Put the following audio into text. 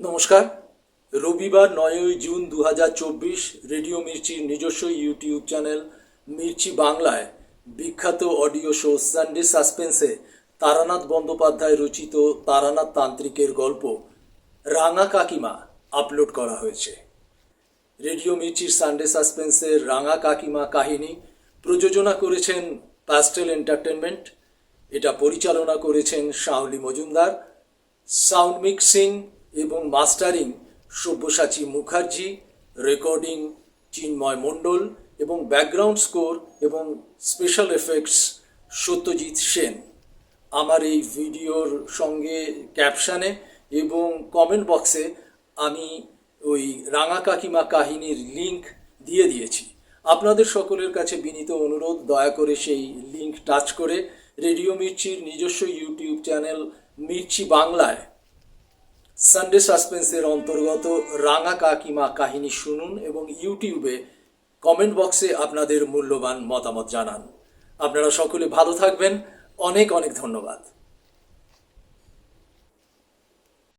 নমস্কার। রবিবার নয়ই জুন দু চব্বিশ রেডিও মির্চির নিজস্ব ইউটিউব চ্যানেল মির্চি বাংলায় বিখ্যাত অডিও শো সানডে সাসপেন্সে তারানাথ বন্দ্যোপাধ্যায় রচিত তারানাথ তান্ত্রিকের গল্প, রাঙা কাকিমা আপলোড করা হয়েছে। রেডিও মির্চির সানডে সাসপেন্সের রাঙা কাকিমা কাহিনী প্রযোজনা করেছেন প্যাস্টেল এন্টারটেনমেন্ট, এটা পরিচালনা করেছেন শাওলি মজুমদার, সাউন্ড মিক্সিং এবং মাস্টারিং সব্যসাচী মুখার্জি রেকর্ডিং চিন্ময় মণ্ডল এবং ব্যাকগ্রাউন্ড স্কোর এবং স্পেশাল এফেক্টস সত্যজিৎ সেন। আমার এই ভিডিওর সঙ্গে ক্যাপশানে এবং কমেন্ট বক্সে আমি ওই রাঙা কাকিমা কাহিনীর লিংক দিয়ে দিয়েছি। আপনাদের সকলের কাছে বিনীত অনুরোধ, দয়া করে সেই লিংক টাচ করে রেডিও মির্চির নিজস্ব ইউটিউব চ্যানেল মির্চি বাংলায় সানডে সাসপেন্সের অন্তর্গত রাঙা কাকিমা কাহিনী শুনুন এবং ইউটিউবে কমেন্ট বক্সে আপনাদের মূল্যবান মতামত জানান। আপনারা সকলে ভালো থাকবেন। অনেক অনেক ধন্যবাদ।